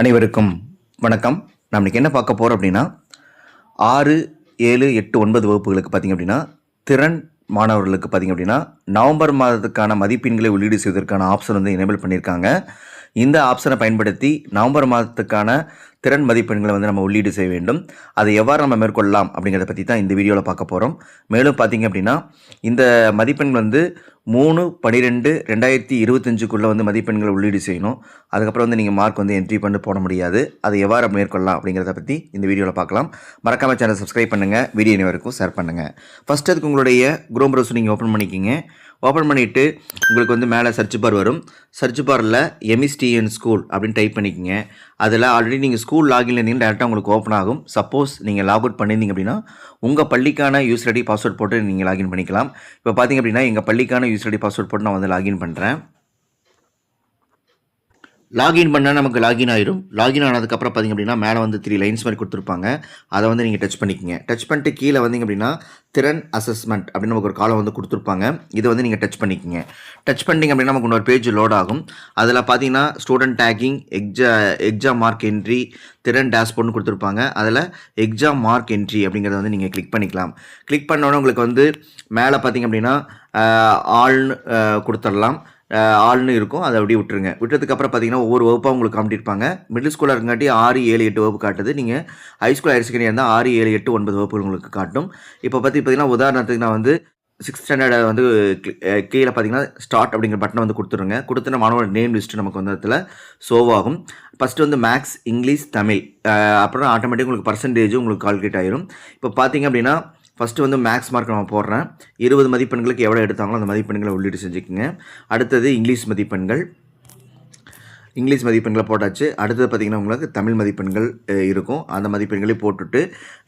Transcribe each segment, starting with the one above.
அனைவருக்கும் வணக்கம். நாம் இன்னைக்கு என்ன பார்க்க போகிறோம் அப்படின்னா ஆறு ஏழு எட்டு ஒன்பது வகுப்புகளுக்கு பார்த்திங்க அப்படின்னா திறன் மாணவர்களுக்கு பார்த்திங்க அப்படின்னா நவம்பர் மாதத்துக்கான மதிப்பெண்களை உள்ளீடு செய்வதற்கான ஆப்ஷன் வந்து எனேபிள் பண்ணியிருக்காங்க. இந்த ஆப்ஷனை பயன்படுத்தி நவம்பர் மாதத்துக்கான திறன் மதிப்பெண்களை வந்து நம்ம உள்ளீடு செய்ய வேண்டும். அதை எவ்வாறு நம்ம மேற்கொள்ளலாம் அப்படிங்கிறத பற்றி தான் இந்த வீடியோவில் பார்க்க போகிறோம் மேலும் பார்த்திங்க அப்படின்னா இந்த மதிப்பெண் வந்து மூணு பன்னிரெண்டு ரெண்டாயிரத்தி இருபத்தஞ்சுக்குள்ளே வந்து மதிப்பெண்களை உள்ளீடு செய்யணும். அதுக்கப்புறம் வந்து நீங்கள் மார்க் வந்து என்ட்ரி பண்ணி போட முடியாது. அதை எவ்வாறு மேற்கொள்ளலாம் அப்படிங்கிறத பற்றி இந்த வீடியோவில் பார்க்கலாம். மறக்காமல் சேனல் சப்ஸ்கிரைப் பண்ணுங்கள் வீடியோ இனிவருக்கும் ஷேர் பண்ணுங்கள் ஃபஸ்ட் அதுக்கு உங்களுடைய குரோம் ப்ரௌசர் நீங்கள் ஓப்பன் பண்ணிக்கிங்க. ஓப்பன் பண்ணிவிட்டு உங்களுக்கு வந்து மேலே சர்ச் பார் வரும். சர்ச் பாரில் எம்இஸ்டிஎன் ஸ்கூல் அப்படின்னு டைப் பண்ணிக்கோங்க. அதில் ஆல்ரெடி நீங்கள் ஸ்கூல் லாகின்ல இருந்தீங்கன்னா டேரெக்டாக உங்களுக்கு ஓப்பன் ஆகும். சப்போஸ் நீங்கள் லாக் அவுட் பண்ணியிருந்தீங்க அப்படின்னா உங்கள் பள்ளிக்கான யூஸ் ஐடி பாஸ்வேர்ட் போட்டு நீங்கள் லாகின் பண்ணிக்கலாம். இப்போ பார்த்தீங்க அப்படின்னா எங்கள் பள்ளிக்கான யூஸ் ஐடி பாஸ்வேர்ட் போட்டு நான் வந்து லாகின் பண்ணுறேன் லாகின் பண்ணால் நமக்கு லாகின் ஆயிரும். லாகின் ஆனதுக்கப்புறம் பார்த்திங்க அப்படின்னா மேலே வந்து த்ரீ லைன்ஸ் மாதிரி கொடுத்துருப்பாங்க. அதை வந்து நீங்கள் டச் பண்ணிக்கங்க. டச் பண்ணிட்டு கீழே வந்தீங்க அப்படின்னா திறன் அசஸ்மெண்ட் அப்படின்னு நமக்கு ஒரு காலம் வந்து கொடுத்துருப்பாங்க. இதை வந்து நீங்கள் டச் பண்ணிக்கங்க. டச் பண்ணிங்க அப்படின்னா நமக்கு இன்னொரு பேஜ் லோட் ஆகும். அதில் பார்த்தீங்கன்னா student taking exa exam mark entry திறன் டேஷ்போர்ட்னு கொடுத்துருப்பாங்க. அதில் எக்ஸாம் மார்க் என்ட்ரி அப்படிங்கிறத வந்து நீங்கள் கிளிக் பண்ணிக்கலாம். கிளிக் பண்ணோன்னே உங்களுக்கு வந்து மேலே பார்த்தீங்க அப்படின்னா ஆள்னு கொடுத்துடலாம். ஆள்னு இருக்கும். அதை அப்படியே விட்டுருங்க. விட்டதுக்கப்புறம் பார்த்தீங்கன்னா ஒவ்வொரு வகுப்பாக உங்களுக்கு காமிட்டிருப்பாங்க மிடில் ஸ்கூலாக இருக்காட்டி ஆறு ஏழு எட்டு வகுப்பு காட்டுது. நீங்கள் ஹை ஸ்கூல் ஹையர் செகண்டரி இருந்தால் ஆறு ஏழு எட்டு ஒன்பது வகுப்புகள் உங்களுக்கு காட்டும். இப்போ பற்றி பார்த்தீங்கன்னா உதாரணத்துக்கு நான் வந்து சிக்ஸ்த் ஸ்டாண்டர்டை வந்து கீழே பார்த்தீங்கன்னா ஸ்டார்ட் அப்படிங்கிற பட்டனை வந்து கொடுத்துருங்க. கொடுத்துன மாணவோட நேம் லிஸ்ட் நமக்கு வந்து அதில் ஆகும். ஃபஸ்ட்டு வந்து மேக்ஸ் இங்கிலீஷ் தமிழ். அப்புறம் ஆட்டோமேட்டிக் உங்களுக்கு பர்சன்டேஜ் உங்களுக்கு கால்குலேட் ஆயிரும். இப்போ பார்த்தீங்க அப்படின்னா ஃபஸ்ட்டு வந்து மேக்ஸ் மார்க் நம்ம போடுறேன். இருபது மதிப்பெண்களுக்கு எவ்வளோ எடுத்தாங்களோ அந்த மதிப்பெண்களை உள்ளீடு செஞ்சுக்கோங்க. அடுத்தது இங்கிலீஷ் மதிப்பெண்கள். இங்கிலீஷ் மதிப்பெண்களை போட்டாச்சு. அடுத்தது பார்த்திங்கன்னா உங்களுக்கு தமிழ் மதிப்பெண்கள் இருக்கும். அந்த மதிப்பெண்களை போட்டுட்டு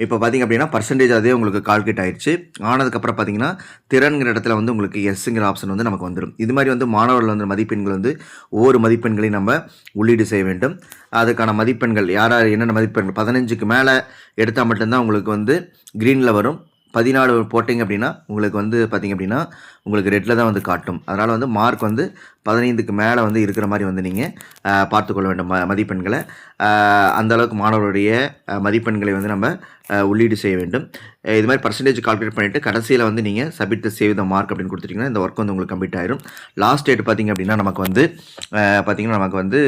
இப்போ பார்த்திங்க அப்படின்னா பர்சன்டேஜ் அதே உங்களுக்கு கால்குலேட் ஆயிடுச்சு ஆனதுக்கப்புறம் பார்த்திங்கன்னா திறன்கிற இடத்துல வந்து உங்களுக்கு எஸ்ஸுங்கிற ஆப்ஷன் வந்து நமக்கு வந்துடும் இது மாதிரி வந்து மாணவர்கள் வந்து மதிப்பெண்கள் வந்து ஒவ்வொரு மதிப்பெண்களையும் நம்ம உள்ளீடு செய்ய வேண்டும். அதுக்கான மதிப்பெண்கள் யார் யார் என்னென்ன மதிப்பெண்கள் பதினஞ்சுக்கு மேலே எடுத்தால் மட்டும்தான் உங்களுக்கு வந்து க்ரீனில் வரும். பதினாலு போட்டிங்க அப்படின்னா உங்களுக்கு வந்து பார்த்திங்க அப்படின்னா உங்களுக்கு ரெட்டில் தான் வந்து காட்டும். அதனால் வந்து மார்க் வந்து பதினைந்துக்கு மேலே வந்து இருக்கிற மாதிரி வந்து நீங்கள் பார்த்துக்கொள்ள வேண்டும் ம மதிப்பெண்களை. அந்தளவுக்கு அந்த அளவுக்கு மாணவருடைய மதிப்பெண்களை வந்து நம்ம உள்ளீடு செய்ய வேண்டும். இது மாதிரி பர்சன்டேஜ் கால்குலேட் பண்ணிவிட்டு கடைசியில் வந்து நீங்கள் சப்மிட் சேவ் த மார்க் அப்படின்னு கொடுத்துட்டிங்கன்னா இந்த ஒர்க் வந்து உங்களுக்கு கம்ப்ளீட் ஆயிரும். லாஸ்ட் டேட் பார்த்திங்க அப்படின்னா நமக்கு வந்து பார்த்திங்கன்னா நமக்கு வந்து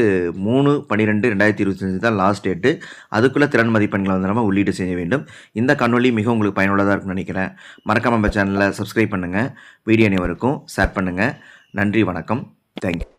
மூணு பன்னிரெண்டு ரெண்டாயிரத்தி இருபத்தஞ்சு தான் லாஸ்ட் டேட்டு அதுக்குள்ளே திறன் மதிப்பெண்களை வந்து நம்ம உள்ளீடு செய்ய வேண்டும். இந்த கண்ணொலி மிகவும் உங்களுக்கு பயனுள்ளதாக இருக்கும்னு நினைக்கிறேன். மறக்காம நம்ம சேனலை சப்ஸ்கிரைப் பண்ணுங்கள் வீடியோ அனைவருக்கும் ஷேர் பண்ணுங்கள் நன்றி வணக்கம். தேங்க்யூ